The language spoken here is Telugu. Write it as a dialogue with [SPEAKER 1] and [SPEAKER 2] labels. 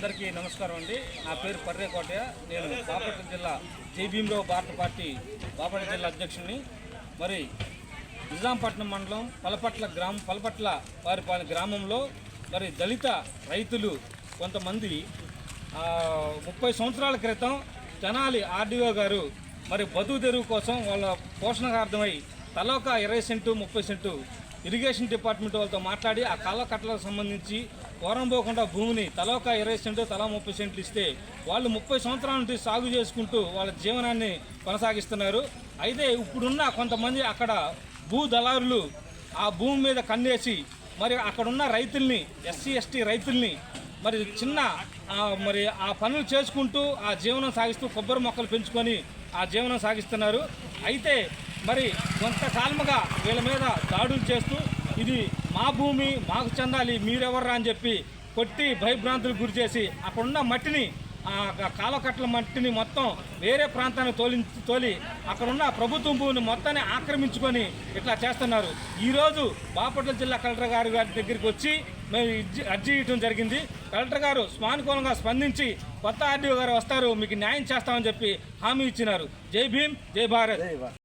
[SPEAKER 1] అందరికీ నమస్కారం అండి. నా పేరు పర్రేకోటయ్య నేను బాపట్ల జిల్లా జై భారత పార్టీ బాపట్ల జిల్లా అధ్యక్షుడిని. మరి నిజాంపట్నం మండలం పలపట్ల గ్రామం పలపట్ల వారిపాలెం గ్రామంలో మరి దళిత రైతులు కొంతమంది ముప్పై సంవత్సరాల క్రితం తెనాలి ఆర్డీఓ గారు మరి బతుకు తెరువు కోసం వాళ్ళ పోషణార్థమై తలోక ఇరవై సెంటు ముప్పై సెంటు ఇరిగేషన్ డిపార్ట్మెంట్ వాళ్ళతో మాట్లాడి ఆ కాళ్ళ కట్టలకు సంబంధించి వరం పోకుండా భూమిని తలోక ఇరవై సెంటు తలా ముప్పై సెంట్లు ఇస్తే వాళ్ళు ముప్పై సంవత్సరాల నుండి సాగు చేసుకుంటూ వాళ్ళ జీవనాన్ని కొనసాగిస్తున్నారు. అయితే ఇప్పుడున్న కొంతమంది అక్కడ భూ దళారులు ఆ భూమి మీద కన్నేసి మరి అక్కడున్న రైతుల్ని ఎస్సీ ఎస్టీ రైతుల్ని మరి చిన్న మరి ఆ పనులు చేసుకుంటూ ఆ జీవనం సాగిస్తూ కొబ్బరి మొక్కలు పెంచుకొని ఆ జీవనం సాగిస్తున్నారు. అయితే మరి కొంతకాలముగా వీళ్ళ మీద దాడులు చేస్తూ ఇది మా భూమి మాకు చెందాలి మీరెవర్రా అని చెప్పి కొట్టి భయభ్రాంతులకు గురి చేసి అక్కడున్న మట్టిని ఆ కాలకట్ల మట్టిని మొత్తం వేరే ప్రాంతాన్ని తోలి తోలి అక్కడున్న ప్రభుత్వం భూమిని మొత్తాన్ని ఆక్రమించుకొని ఇట్లా చేస్తున్నారు. ఈరోజు బాపట్ల జిల్లా కలెక్టర్ గారి గారి దగ్గరికి వచ్చి మేము అర్జీ ఇవ్వడం జరిగింది. కలెక్టర్ గారు స్వానుకూలంగా స్పందించి కొత్త ఆర్డీఓ గారు వస్తారు మీకు న్యాయం చేస్తామని చెప్పి హామీ ఇచ్చినారు. జై భీమ్ జై భారత్.